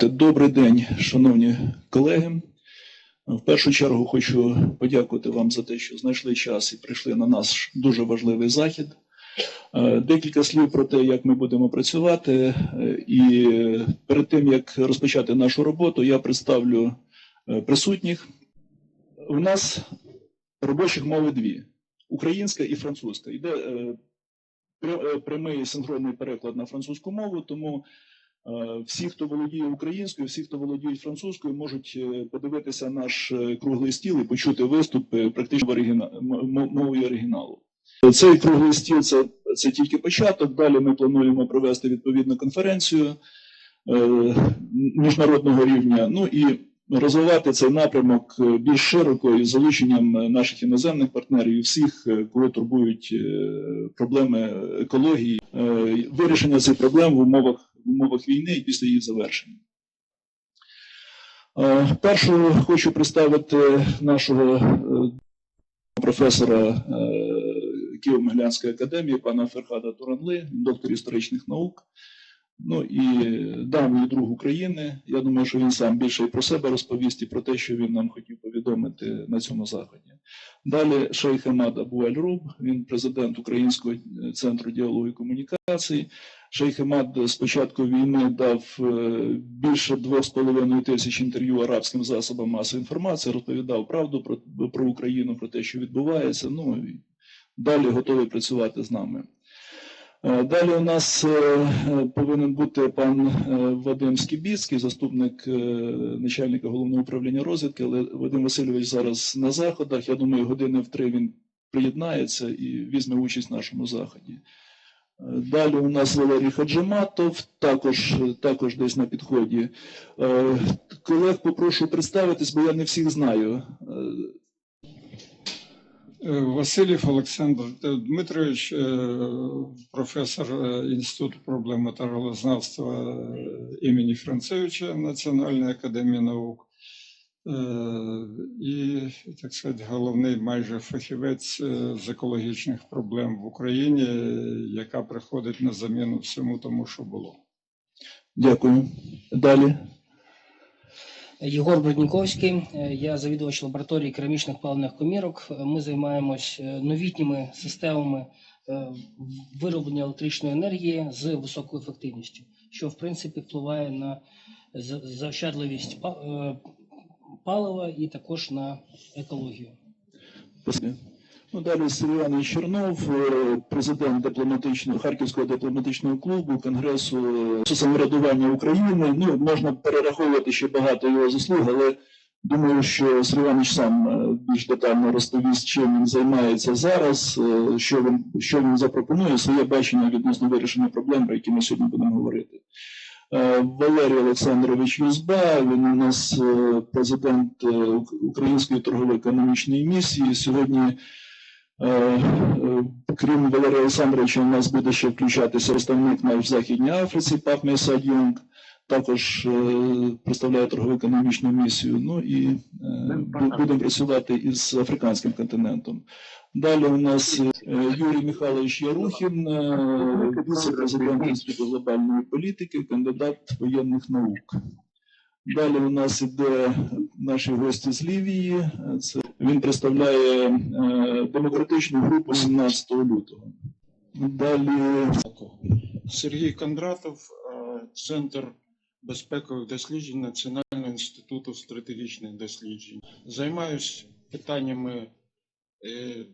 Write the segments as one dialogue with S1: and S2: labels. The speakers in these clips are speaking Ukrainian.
S1: Добрий день, шановні колеги. В першу чергу хочу подякувати вам за те, що знайшли час і прийшли на наш дуже важливий захід. Е, Декілька слів про те, як ми будемо працювати. Е, І перед тим як розпочати нашу роботу, я представлю е, присутніх. У нас робочих мови дві: українська і французька. Йде пря- прямий синхронний переклад на французьку мову, тому Всі, хто володіє українською, всі, хто володіють французькою, можуть е, подивитися наш е, круглий стіл і почути виступ е, практично мовою оригіналу. Цей круглий стіл це, це тільки початок. Далі ми плануємо провести відповідну конференцію е, міжнародного рівня. Ну і розвивати цей напрямок е, більш широко із залученням е, наших іноземних партнерів і всіх, е, кого турбують е, проблеми екології, е, вирішення цих проблем в умовах умовах війни і після її завершення. Е, Першу хочу представити нашого е, професора е, Києво-Могилянської академії, пана Ферхада Туранли, доктор історичних наук. Ну і давній друг України. Я думаю, що він сам більше і про себе розповість і про те, що він нам хотів повідомити на цьому заході. Далі шейх Амад Абу Аль-Руб, він президент Українського центру діалогу і комунікацій. Шейх Емад з початку війни дав е, більше 2,5 тисяч інтерв'ю арабським засобам масової інформації, розповідав правду про, про Україну, про те, що відбувається. Ну і далі готовий працювати з нами. Е, Далі у нас е, повинен бути пан Вадим Скібіцький, заступник начальника головного управління розвідки, але Вадим Васильович зараз на заходах. Я думаю, години в три він приєднається і візьме участь в нашому заході. Далі у нас Валерій Хаджиматов, також, також десь на підході. Е, Колег попрошу представитись, бо я не всіх знаю. Е,
S2: Васильєв Олександр Дмитрович, е, професор е, Інституту проблем металознавства е, імені Францевича Національної академії наук. Е, І, так сказати, головний майже фахівець е, з екологічних проблем в Україні, яка приходить на заміну всьому тому, що було.
S1: Дякую. Далі.
S3: Єгор Бродніковський, е, я завідувач лабораторії керамічних паливних комірок. Ми займаємось новітніми системами вироблення електричної енергії з високою ефективністю, що в принципі впливає на за- заощадливість па- палива і також на екологію.
S1: Ну, далі Сергій Чернов, е, президент дипломатичного Харківського дипломатичного клубу, Конгресу е, самоврядування України. Ну, можна перераховувати ще багато його заслуг, але думаю, що Сергій Іванович сам е, більш детально розповість, чим він займається зараз, що він, що він запропонує, своє бачення відносно вирішення проблем, про які ми сьогодні будемо говорити. Е, Валерій Олександрович Юзба, він у нас е, президент е, Української торгово-економічної місії. Сьогодні, крім Валерія Олександровича, у нас буде ще включатися представник наш в Західній Африці, пап Мейсад Йонг, також е, представляє торгово-економічну місію. Ну і е, будемо працювати із африканським континентом. Далі у нас е, Юрій Михайлович Ярухін, віце-президент Інституту глобальної політики, кандидат воєнних наук. Далі у нас іде наші гості з Лівії. Це він представляє демократичну групу 17 лютого. Далі
S4: Сергій Кондратов, Центр безпекових досліджень Національного інституту стратегічних досліджень. Займаюсь питаннями е,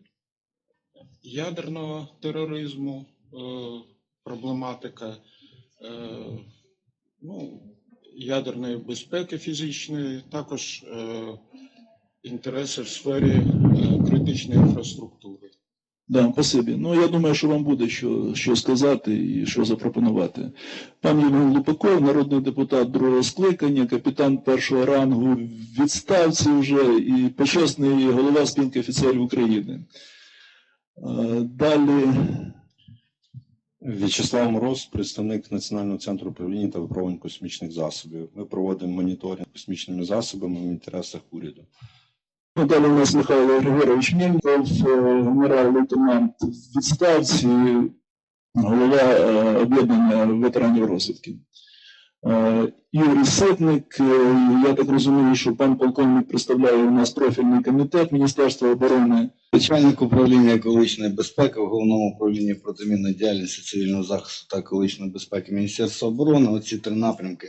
S4: ядерного тероризму, е, проблематика е, ну, ядерної безпеки фізичної, також інтереси в сфері критичної інфраструктури.
S1: Да, спасибі. Ну я думаю, що вам буде що, що сказати і що запропонувати. Пан Євген Лупаков, народний депутат другого скликання, капітан першого рангу в відставці вже і почесний голова спілки офіцерів України. Далі
S5: В'ячеслав Мороз, представник Національного центру управління та випробувань космічних засобів. Ми проводимо моніторинг космічними засобами в інтересах уряду.
S1: Далі у нас Михайло Григорович Мєньков, е, генерал-лейтенант в відставці, голова е, об'єднання ветеранів розвідки. Е, Юрій Ситник. Я так розумію, що пан полковник представляє у нас профільний комітет Міністерства оборони.
S6: Начальник управління екологічної безпеки головному управлінні протимінної діяльності цивільного захисту та екологічної безпеки Міністерства оборони. Оці три напрямки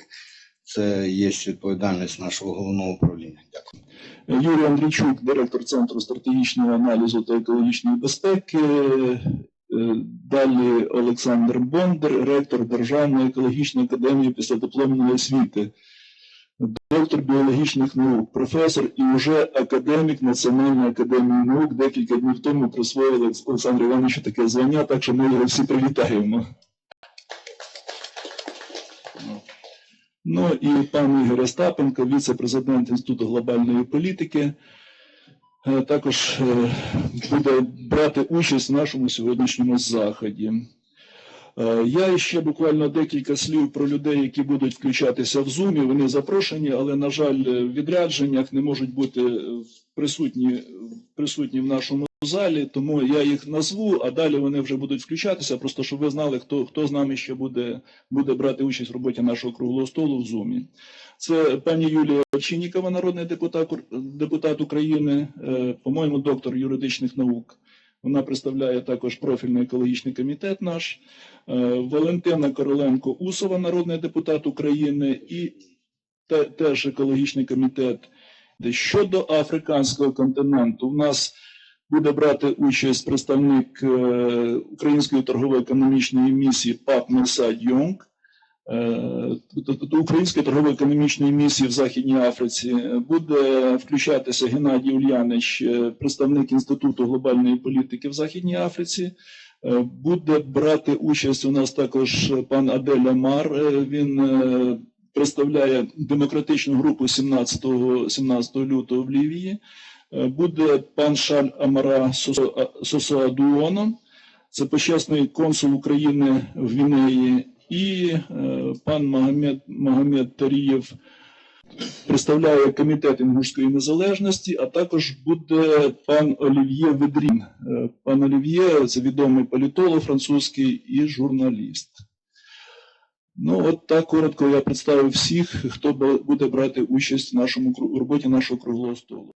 S6: це є відповідальність нашого головного управління. Дякую.
S1: Юрій Андрійчук, директор Центру стратегічного аналізу та екологічної безпеки. Е, Далі Олександр Бондар, ректор Державної екологічної академії післядипломної освіти, доктор біологічних наук, професор і вже академік Національної академії наук. Декілька днів тому присвоїли Олександру Івановичу таке звання, так що ми його всі привітаємо. Ну і пан Ігор Остапенко, віце-президент Інституту глобальної політики, е, також е, буде брати участь в нашому сьогоднішньому заході. Е, Я ще буквально декілька слів про людей, які будуть включатися в Zoom. Вони запрошені, але, на жаль, в відрядженнях не можуть бути присутні, присутні в нашому залі, тому я їх назву, а далі вони вже будуть включатися, просто щоб ви знали, хто, хто з нами ще буде буде брати участь в роботі нашого круглого столу в Зумі. Це пані Юлія Овчиннікова, народний депутат, депутат України, е, по-моєму, доктор юридичних наук. Вона представляє також профільний екологічний комітет наш. Е, Валентина Короленко Усова, народний депутат України, і те- теж екологічний комітет. Щодо африканського континенту, у нас буде брати участь представник е, Української торгово-економічної місії ПАП Мерсад Йонг, е, Української торгово-економічної місії в Західній Африці. Буде включатися Геннадій Ульянич, е, представник Інституту глобальної політики в Західній Африці. Буде брати участь у нас також пан Адель Амар. Він представляє демократичну групу 17, 17 лютого в Лівії. Е, Буде пан Шаль Амара Сосо- а- Сосоадуоно, це почесний консул України в Гвінеї, і е, пан Магомед, Магомед Тарієв представляє комітет інгушської незалежності, а також буде пан Олів'є Ведрін. Е, Пан Олів'є це відомий політолог французький і журналіст. Ну, от так коротко я представив всіх, хто буде брати участь в нашому роботі нашого круглого столу.